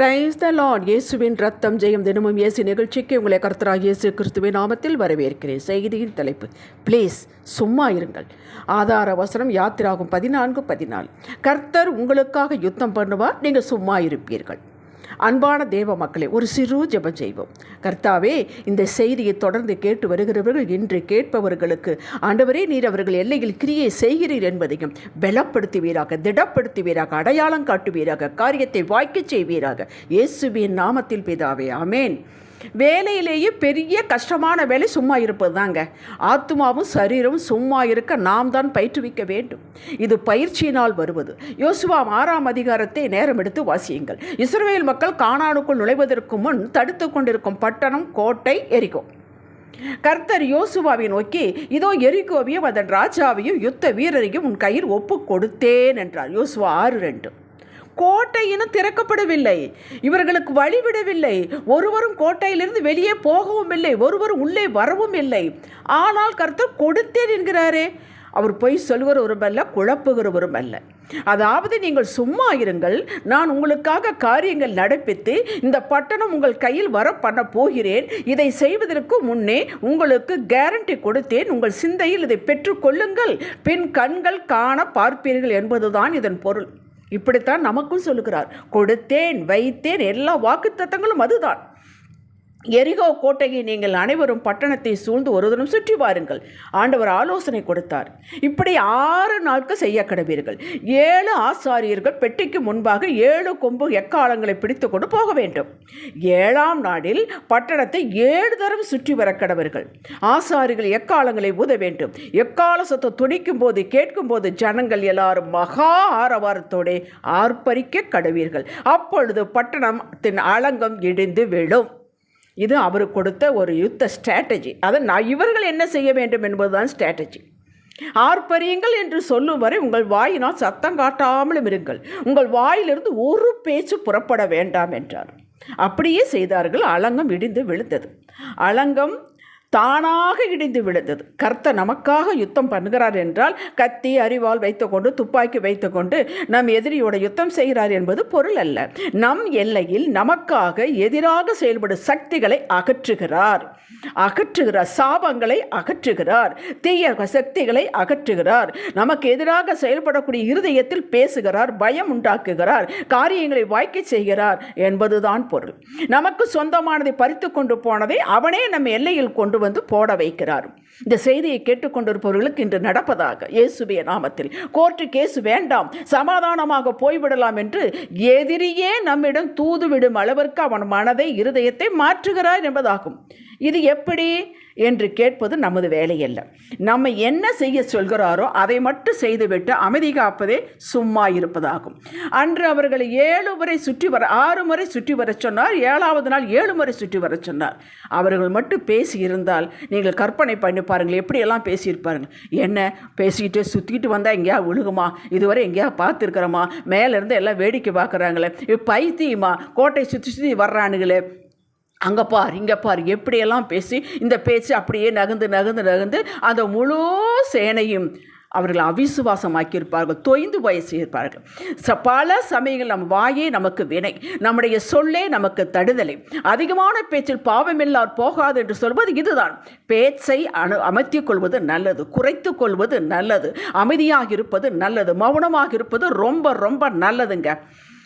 Praise the Lord இயேசுவின் ரத்தம் ஜெயம் தினமும் இயேசு நிகழ்ச்சிக்கு உங்களை கர்த்தராக இயேசு கிறிஸ்துவின் நாமத்தில் வரவேற்கிறேன். செய்தியின் தலைப்பு ப்ளீஸ் சும்மா இருங்கள். ஆதார வசனம் யாத்திராகும் பதினான்கு பதினாலு. கர்த்தர் உங்களுக்காக யுத்தம் பண்ணுவார் நீங்கள் சும்மா இருப்பீர்கள். அன்பான தேவ மக்களே ஒரு சிறு ஜெபம் செய்வோம். கர்த்தாவே இந்த செய்தியை தொடர்ந்து கேட்டு வருகிறவர்கள் இன்று கேட்பவர்களுக்கு ஆண்டவரே நீர் அவர்கள் எல்லையில் கிரியை செய்கிறீர் என்பதையும் பலப்படுத்துவீராக திடப்படுத்துவீராக அடையாளம் காட்டுவீராக காரியத்தை வாய்க்கச் செய்வீராக இயேசுவின் நாமத்தில் பிதாவே ஆமேன். வேலையிலேயே பெரிய கஷ்டமான வேலை சும்மா இருப்பது தாங்க ஆத்மாவும் சரீரமும் சும்மா இருக்க நாம் தான் பயிற்றுவிக்க வேண்டும். இது பயிற்சியினால் வருவது. யோசுவா ஆறாம் அதிகாரத்தை நேரம் எடுத்து வாசியுங்கள். இஸ்ரேல் மக்கள் காணானுக்குள் நுழைவதற்கு முன் தடுத்து கொண்டிருக்கும் பட்டணம் கோட்டை எரிகோ. கர்த்தர் யோசுவாவை நோக்கி இதோ எரிகோவையும் அதன் ராஜாவையும் யுத்த வீரரையும் உன் கையில் ஒப்பு கொடுத்தேன் என்றார். யோசுவா ஆறு ரெண்டு. கோட்டை இன்னும் திறக்கப்படவில்லை. இவர்களுக்கு வழிவிடவில்லை. ஒருவரும் கோட்டையிலிருந்து வெளியே போகவும் இல்லை. ஒருவரும் உள்ளே வரவும் இல்லை. ஆனால் கர்த்தர் கொடுத்தேன் என்கிறாரே. அவர் பொய் சொல்கிறவரும் அல்ல குழப்புகிறவரும் அல்ல. அதாவது நீங்கள் சும்மா இருங்கள். நான் உங்களுக்காக காரியங்கள் நடப்பித்து இந்த பட்டணம் உங்கள் கையில் வர பண்ண போகிறேன். இதை செய்வதற்கு முன்னே உங்களுக்கு கேரண்டி கொடுத்தேன். உங்கள் சிந்தையில் இதை பெற்றுக்கொள்ளுங்கள். பின் கண்கள் காண பார்ப்பீர்கள் என்பதுதான் இதன் பொருள். இப்படித்தான் நமக்கும் சொல்லுகிறார். கொடுத்தேன் வைத்தேன் எல்லா வாக்குத்தத்தங்களும் அதுதான். எரிகோ கோட்டையை நீங்கள் அனைவரும் பட்டணத்தை சூழ்ந்து ஒரு தினம் சுற்றி பாருங்கள் ஆண்டவர் ஆலோசனை கொடுத்தார். இப்படி ஆறு நாட்கள் செய்ய கடவீர்கள். ஏழு ஆசாரியர்கள் பெட்டிக்கு முன்பாக ஏழு கொம்பு எக்காலங்களை பிடித்து கொண்டு போக வேண்டும். ஏழாம் நாளில் பட்டணத்தை ஏழு தரம் சுற்றி வர கடவர்கள். ஆசாரிகள் எக்காலங்களை ஊத வேண்டும். எக்கால சத்தம் துடிக்கும் போது கேட்கும் போது ஜனங்கள் எல்லாரும் மகா ஆரவாரத்தோடு ஆர்ப்பரிக்க கடவீர்கள். அப்பொழுது பட்டணத்தின் அலங்கம் இடிந்து விழும். இது அவர் கொடுத்த ஒரு யுத்த ஸ்ட்ராட்டஜி அதை நான் இவர்கள் என்ன செய்ய வேண்டும் என்பதுதான் ஸ்ட்ராட்டஜி ஆர்ப்பரியுங்கள் என்று சொல்லும் வரை உங்கள் வாயினால் சத்தம் காட்டாமலும் இருங்கள். உங்கள் வாயிலிருந்து ஒரு பேச்சு புறப்பட வேண்டாம் என்றார். அப்படியே செய்தார்கள். அலங்கம் இடிந்து விழுந்தது. அலங்கம் தானாக இடிந்து விழுந்தது. கர்த்த நமக்காக யுத்தம் பண்ணுகிறார் என்றால் கத்தி அறிவால் வைத்துக்கொண்டு துப்பாக்கி வைத்துக்கொண்டு நம் எதிரியோட யுத்தம் செய்கிறார் என்பது பொருள் அல்ல. நம் எல்லையில் நமக்காக எதிராக செயல்படும் சக்திகளை அகற்றுகிறார். அகற்றுகிறார் சாபங்களை அகற்றுகிறார். தீய சக்திகளை அகற்றுகிறார். நமக்கு எதிராக செயல்படக்கூடிய இருதயத்தில் பேசுகிறார் பயம் உண்டாக்குகிறார் காரியங்களை வாய்க்க செய்கிறார் என்பதுதான் பொருள். நமக்கு சொந்தமானதை பறித்து கொண்டு போனதை அவனே நம் எல்லையில் கொண்டு வந்து போட வைக்கிறார். இந்த செய்தியை கேட்டுக்கொண்டிருப்பவர்களுக்கு இன்று நடப்பதாக இயேசுவிய நாமத்தில். கோர்ட்டு கேஸ் வேண்டாம் சமாதானமாக போய்விடலாம் என்று எதிரியே நம்மிடம் தூதுவிடும் அளவிற்கு அவன் மனதை இருதயத்தை மாற்றுகிறார் என்பதாகும். இது எப்படி? என்று கேட்பது நமது வேலையல்ல. நம்ம என்ன செய்ய சொல்கிறாரோ அதை மட்டும் செய்துவிட்டு அமைதி காப்பதே சும்மா இருப்பதாகும். அன்று அவர்களை ஏழு முறை சுற்றி வர ஆறு முறை சுற்றி வர சொன்னார் ஏழாவது நாள் ஏழு முறை சுற்றி வர சொன்னார். அவர்கள் மட்டும் பேசி இருந்தால் நீங்கள் கற்பனை பண்ணி பாருங்கள் எப்படியெல்லாம் பேசியிருப்பாருங்க என்ன? பேசிக்கிட்டு சுற்றிக்கிட்டு வந்தால் எங்கேயா விழுகுமா இதுவரை எங்கேயா பார்த்துருக்குறோமா? மேலேருந்து எல்லாம் வேடிக்கை பார்க்குறாங்களே. பைத்தியமா? கோட்டை சுற்றி சுற்றி வர்றானுங்களே அங்கே பார் இங்கே பார் எப்படியெல்லாம் பேசி இந்த பேச்சு அப்படியே நகர்ந்து நகர்ந்து நகர்ந்து அந்த முழு சேனையும் அவர்கள் அவிசுவாசமாக்கியிருப்பார்கள் தொய்ந்து போய் செய்திருப்பார்கள் ச பல சமயங்கள் நம் வாயே நமக்கு வினை நம்முடைய சொல்லே நமக்கு தடுதலை. அதிகமான பேச்சில் பாவமில்லார் போகாது என்று சொல்வது இதுதான். பேச்சை அணு அமைத்திக் கொள்வது நல்லது குறைத்து கொள்வது நல்லது அமைதியாக இருப்பது நல்லது மௌனமாக இருப்பது ரொம்ப ரொம்ப நல்லதுங்க.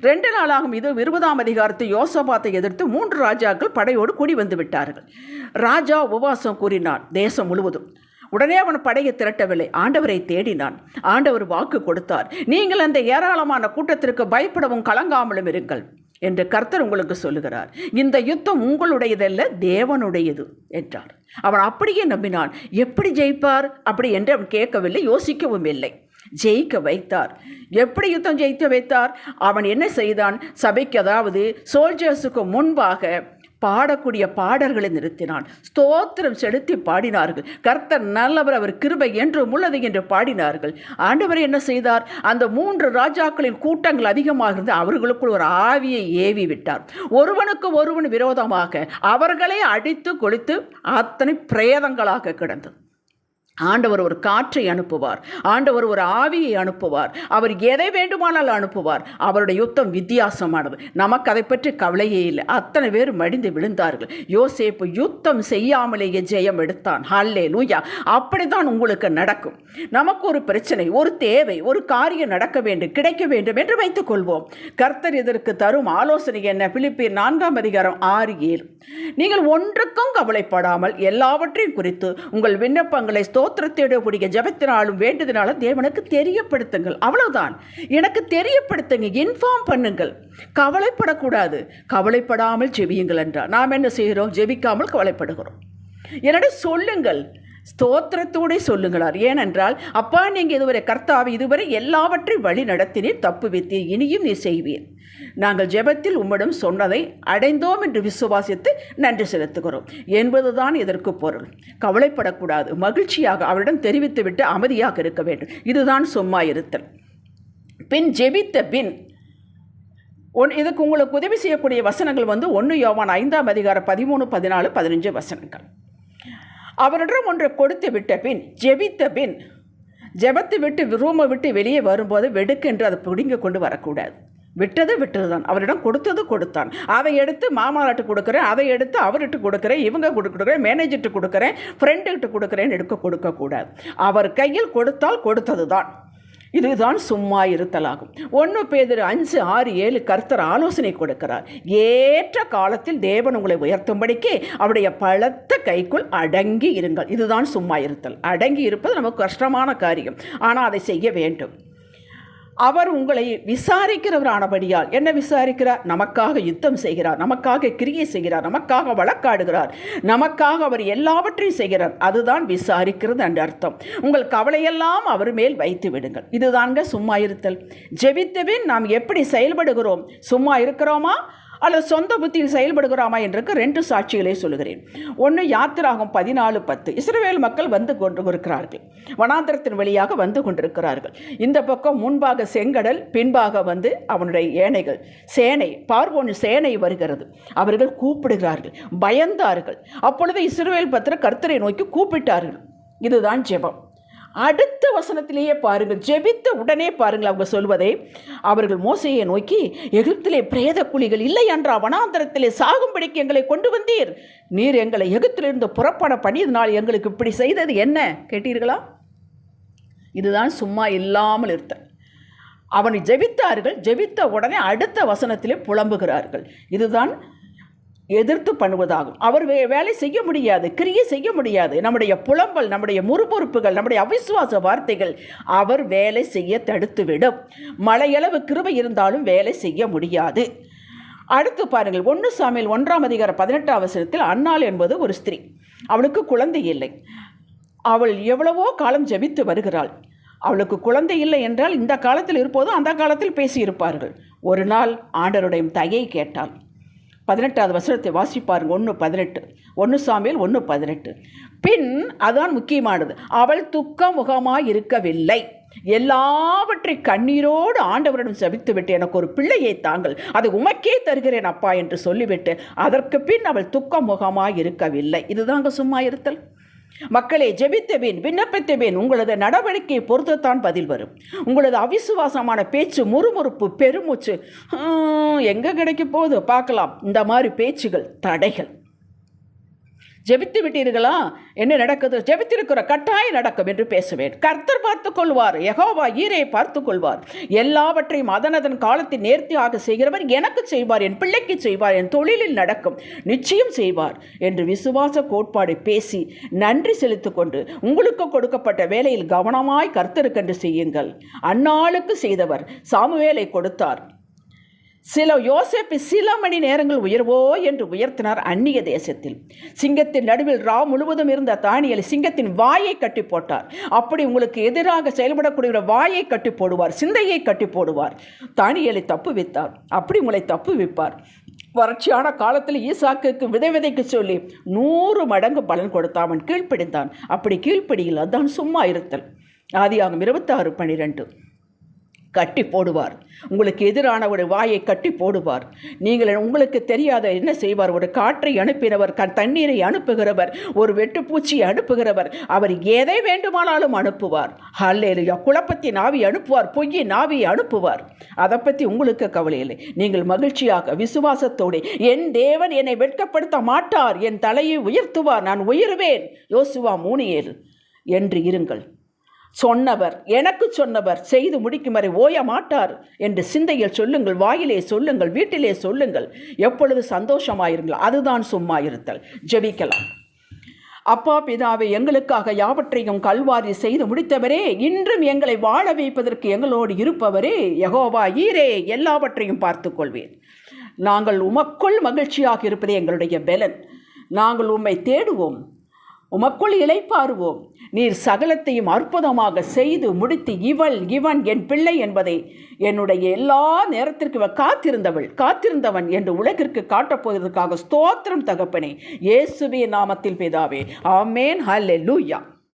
ரெண்டு நாளாகும் இது இருபதாம் அதிகாரத்தை யோசபாத்தை எதிர்த்து மூன்று ராஜாக்கள் படையோடு கூடி வந்து விட்டார்கள். ராஜா உபவாசம் கூறினான் தேசம் முழுவதும். உடனே அவன் படையை திரட்டவில்லை ஆண்டவரை தேடினான். ஆண்டவர் வாக்கு கொடுத்தார் நீங்கள் அந்த ஏராளமான கூட்டத்திற்கு பயப்படவும் கலங்காமலும் இருங்கள் என்று கர்த்தர் உங்களுக்கு சொல்லுகிறார். இந்த யுத்தம் உங்களுடையதல்ல தேவனுடையது என்றார். அவன் அப்படியே நம்பினான் எப்படி ஜெயிப்பார்? அப்படி என்று அவன் கேட்கவில்லை யோசிக்கவும் இல்லை. ஜெயிக்க வைத்தார். எப்படி யுத்தம் ஜெயிக்க வைத்தார்? அவன் என்ன செய்தான்? சபைக்கு அதாவது சோல்ஜர்ஸுக்கு முன்பாக பாடக்கூடிய பாடல்களை நிறுத்தினான். ஸ்தோத்திரம் செலுத்தி பாடினார்கள். கர்த்தர் நல்லவர் அவர் கிருபை என்று உள்ளது என்று பாடினார்கள். ஆண்டவர் என்ன செய்தார்? அந்த மூன்று ராஜாக்களின் கூட்டங்கள் அதிகமாக இருந்து அவர்களுக்குள் ஒரு ஆவியை ஏவி விட்டார். ஒருவனுக்கு ஒருவன் விரோதமாக அவர்களை அடித்து கொளித்து அத்தனை பிரேதங்களாக கிடந்தது. ஆண்டவர் ஒரு காற்றை அனுப்புவார். ஆண்டவர் ஒரு ஆவியை அனுப்புவார். அவர் எதை வேண்டுமானால் அனுப்புவார். அவருடைய யுத்தம் வித்தியாசமானது. நமக்கு அதை பற்றி கவலையே இல்லை. அத்தனை பேர் மடிந்து விழுந்தார்கள். யோசேப்பு யுத்தம் செய்யாமலேயே ஜெயம் எடுத்தான். ஹல்லே லூயா அப்படித்தான் உங்களுக்கு நடக்கும். நமக்கு ஒரு பிரச்சனை ஒரு தேவை ஒரு காரியம் நடக்க வேண்டும் கிடைக்க வேண்டும் என்று வைத்துக் கொள்வோம். கர்த்தர் இதற்கு தரும் ஆலோசனை என்ன? பிலிப்பியர் நான்காம் அதிகாரம் ஆறு ஏழு. நீங்கள் ஒன்றுக்கும் கவலைப்படாமல் எல்லாவற்றையும் குறித்து உங்கள் விண்ணப்பங்களை ஸ்தோத்திரத்திடக்கூடிய ஜபத்தினாலும் வேண்டுதனாலும் தேவனுக்கு தெரியப்படுத்துங்கள். அவ்வளவுதான். எனக்கு தெரியப்படுத்துங்க. இன்ஃபார்ம் பண்ணுங்கள். கவலைப்படக்கூடாது. கவலைப்படாமல் ஜெபியுங்கள் என்றார். நாம் என்ன செய்கிறோம்? ஜெபிக்காமல் கவலைப்படுகிறோம். என்னிடம் சொல்லுங்கள். ஸ்தோத்திரத்தோடே சொல்லுங்களார். ஏனென்றால் அப்பா நீங்கள் இதுவரை கர்த்தாவை இதுவரை எல்லாவற்றையும் வழி நடத்தினீர் தப்பு வைத்தீர். இனியும் நீ செய்வீர். நாங்கள் ஜெபத்தில் உம்மிடம் சொன்னதை அடைந்தோம் என்று விசுவாசித்து நன்றி செலுத்துகிறோம். என்பதுதான் இதற்கு பொருள். கவலைப்படக்கூடாது. மகிழ்ச்சியாக அவரிடம் தெரிவித்துவிட்டு அமைதியாக இருக்க வேண்டும். இதுதான் சும்மா இருத்தல். பின் ஜெபித்த பின் ஒன் இதுக்கு உங்களுக்கு உதவி செய்யக்கூடிய வசனங்கள் வந்து ஒன்று யோவான் ஐந்தாம் அதிகார பதிமூணு பதினாலு பதினஞ்சு வசனங்கள். அவரிடம் ஒன்றை கொடுத்து விட்ட பின் ஜெபித்த பின் ஜெபத்தை விட்டு ரூமை விட்டு வெளியே வரும்போது வெடுக்கென்று அதை பிடுங்க கொண்டு வரக்கூடாது. விட்டது விட்டது தான் அவரிடம் கொடுத்தது கொடுத்தான். அதை எடுத்து மாமனார்ட்டு கொடுக்குறேன் அதை எடுத்து அவர்கிட்ட கொடுக்குறேன் இவங்க கொடுக்குறேன் மேனேஜர்கிட்ட கொடுக்குறேன் ஃப்ரெண்டுகிட்ட கொடுக்குறேன்னு எடுக்க கொடுக்கக்கூடாது. அவர் கையில் கொடுத்தால் கொடுத்தது தான் இதுதான் சும்மா இருத்தலாகும். ஒன்று பேதர் அஞ்சு ஆறு ஏழு கர்த்தர் ஆலோசனை கொடுக்கிறார். ஏற்ற காலத்தில் தேவன் உங்களை உயர்த்தும்படிக்கு அவருடைய பலத்த கைக்குள் அடங்கி இருங்கள். இதுதான் சும்மா இருத்தல். அடங்கி இருப்பது நமக்கு கஷ்டமான காரியம். ஆனால் அதை செய்ய வேண்டும். அவர் உங்களை விசாரிக்கிறவரானபடியால் என்ன விசாரிக்கிறார்? நமக்காக யுத்தம் செய்கிறார் நமக்காக கிரியை செய்கிறார் நமக்காக வழக்காடுகிறார் நமக்காக அவர் எல்லாவற்றையும் செய்கிறார். அதுதான் விசாரிக்கிறது என்ற அர்த்தம். உங்கள் கவலையெல்லாம் அவர் மேல் வைத்து விடுங்கள். இதுதாங்க சும்மா இருத்தல். ஜெபித்தபின் நாம் எப்படி செயல்படுகிறோம்? சும்மா இருக்கிறோமா? அல்லது சொந்த புத்தியில் செயல்படுகிறாமா என்றுக்கு ரெண்டு சாட்சிகளை சொல்லுகிறேன். ஒன்று யாத்திராகும் பதினாலு பத்து. இஸ்ரேல் மக்கள் வந்து கொண்டு இருக்கிறார்கள் வனாந்திரத்தின் வழியாக வந்து கொண்டிருக்கிறார்கள். இந்த பக்கம் முன்பாக செங்கடல் பின்பாக வந்து அவனுடைய ஏனைகள். சேனை பார்வோன் சேனை வருகிறது. அவர்கள் கூப்பிடுகிறார்கள். பயந்தார்கள். அப்பொழுது இஸ்ரேல் பத்திர கர்த்தரை நோக்கி கூப்பிட்டார்கள். இதுதான் ஜெபம். அடுத்த வசனத்திலேயே பாருங்கள். ஜெபித்த உடனே பாருங்கள் அவங்க சொல்வதை. அவர்கள் மோசையை நோக்கி எகிப்திலே பிரேத குழிகள் இல்லை என்றா வனாந்தரத்திலே சாகும்படிக்கு எங்களை கொண்டு வந்தீர். நீர் எங்களை எகிப்திலிருந்து புறப்பட பண்ணியதனால் எங்களுக்கு இப்படி செய்தது என்ன? கேட்டீர்களா? இதுதான் சும்மா இல்லாமல் இருத்தல். அவனை ஜெபித்தார்கள். ஜெபித்த உடனே அடுத்த வசனத்திலே புலம்புகிறார்கள். இதுதான் எதிர்த்து பண்ணுவதாகும். அவர் வே வேலை செய்ய முடியாது கிரியை செய்ய முடியாது. நம்முடைய புலம்பல் நம்முடைய முறுமுறுப்புகள் நம்முடைய அவிசுவாச வார்த்தைகள் அவர் வேலை செய்ய தடுத்துவிடும். மழையளவு கிருபை இருந்தாலும் வேலை செய்ய முடியாது. அடுத்து பாருங்கள் ஒன்று சாமியில் ஒன்றாம் அதிகார பதினெட்டாம் அவசரத்தில் அன்னாள் என்பது ஒரு ஸ்திரீ. அவளுக்கு குழந்தை இல்லை. அவள் எவ்வளவோ காலம் ஜெபித்து வருகிறாள். அவளுக்கு குழந்தை இல்லை என்றால் இந்த காலத்தில் இருப்போதும் அந்த காலத்தில் பேசியிருப்பார்கள். ஒரு நாள் ஆண்டருடைய தயை கேட்டாள். பதினெட்டாவது வசனத்தை வாசிப்பாருங்க ஒன்று பதினெட்டு. ஒன்று சாமியில் ஒன்று பதினெட்டு. பின் அதுதான் முக்கியமானது. அவள் துக்க முகமாக இருக்கவில்லை. எல்லாவற்றை கண்ணீரோடு ஆண்டவரிடம் சபித்துவிட்டு எனக்கு ஒரு பிள்ளையை தாங்கள். அது உமக்கே தருகிறேன் அப்பா என்று சொல்லிவிட்டு அதற்கு பின் அவள் துக்க முகமாக இருக்கவில்லை. இதுதாங்க சும்மா இருத்தல். மக்களே ஜெபித்தவேன் விண்ணப்பித்தவேன் உங்களது நடவடிக்கையை பொறுத்துத்தான் பதில் வரும். உங்களது அவிசுவாசமான பேச்சு முறுமுறுப்பு பெருமூச்சு எங்கே கிடைக்க போகுது? பார்க்கலாம். இந்த மாதிரி பேச்சுகள் தடைகள். ஜெபித்து விட்டீர்களா? என்ன நடக்குது? ஜெபித்திருக்கிற கட்டாயம் நடக்கும் என்று பேசுவேன். கர்த்தர் பார்த்து கொள்வார். யகோவா ஈரே பார்த்து கொள்வார். எல்லாவற்றையும் அதனதன் காலத்தில் நேர்த்தியாக செய்கிறவர் எனக்கு செய்வார் என் பிள்ளைக்கு செய்வார் என் தொழிலில் நடக்கும். நிச்சயம் செய்வார் என்று விசுவாச கோட்பாடு பேசி நன்றி செலுத்து கொண்டு உங்களுக்கு கொடுக்கப்பட்ட வேலையில் கவனமாய் கர்த்தருக்கென்று செய்யுங்கள். அந்நாளுக்கு செய்தவர் சாமுவேலை கொடுத்தார். சில யோசேப்பை சில மணி நேரங்கள் உயர்வோ என்று உயர்த்தினார் அந்நிய தேசத்தில். சிங்கத்தின் நடுவில் ரா முழுவதும் இருந்த தானியல் சிங்கத்தின் வாயை கட்டி போட்டார். அப்படி உங்களுக்கு எதிராக செயல்படக்கூடிய வாயை கட்டி போடுவார் சிந்தையை கட்டி போடுவார். தானியலை தப்பு வைத்தார். அப்படி உங்களை தப்பு வைப்பார். வறட்சியான காலத்தில் ஈசாக்கு விதை விதைக்கு சொல்லி நூறு மடங்கு பலன் கொடுத்தான் அவன் கீழ்ப்பிடிந்தான். அப்படி கீழ்ப்பிடியில் அதான் சும்மா இருத்தல். ஆதியாகும் இருபத்தாறு பனிரெண்டு. கட்டி போடுவார். உங்களுக்கு எதிரான ஒரு வாயை கட்டி போடுவார். நீங்கள் உங்களுக்கு தெரியாத என்ன செய்வார்? ஒரு காற்றை அனுப்பினவர் க தண்ணீரை அனுப்புகிறவர் ஒரு வெட்டுப்பூச்சியை அனுப்புகிறவர் அவர் எதை வேண்டுமானாலும் அனுப்புவார். ஹல்லேலுயா. குழப்பத்தின் ஆவி அனுப்புவார் பொய்யின் ஆவியை அனுப்புவார். அதை பற்றி உங்களுக்கு கவலை இல்லை. நீங்கள் மகிழ்ச்சியாக விசுவாசத்தோடு என் தேவன் என்னை வெட்கப்படுத்த மாட்டார் என் தலையை உயர்த்துவார் நான் உயருவேன். யோசுவா மூணு ஏழு. என்று இருங்கள். சொன்னவர் எனக்கு சொன்னவர் செய்து முடிக்கும் வரை ஓய மாட்டார் என்று சிந்தையில் சொல்லுங்கள் வாயிலே சொல்லுங்கள் வீட்டிலே சொல்லுங்கள். எப்பொழுது சந்தோஷமாயிருங்கள் அதுதான் சும்மா இருத்தல் ஜெபிக்கலாம். அப்பா பிதாவை எங்களுக்காக யாவற்றையும் கல்வாரி செய்து முடித்தவரே இன்றும் எங்களை வாழ வைப்பதற்கு எங்களோடு இருப்பவரே யகோவா ஈரே எல்லாவற்றையும் பார்த்து கொள்வேன் நாங்கள் உமக்குள் மகிழ்ச்சியாக இருப்பதே எங்களுடைய பலன். நாங்கள் உம்மை தேடுவோம். உமக்குள் இளைப்பாறுவோம். நீர் சகலத்தையும் அற்புதமாக செய்து முடித்து இவள் இவன் என் பிள்ளை என்பதை என்னுடைய எல்லா நேரத்திற்கு காத்திருந்தவள் காத்திருந்தவன் என்று உலகிற்கு காட்டப்போவதற்காக ஸ்தோத்திரம் தகப்பனே. இயேசுவே நாமத்தில் பிதாவே. ஆமேன். ஹல்லே லூயா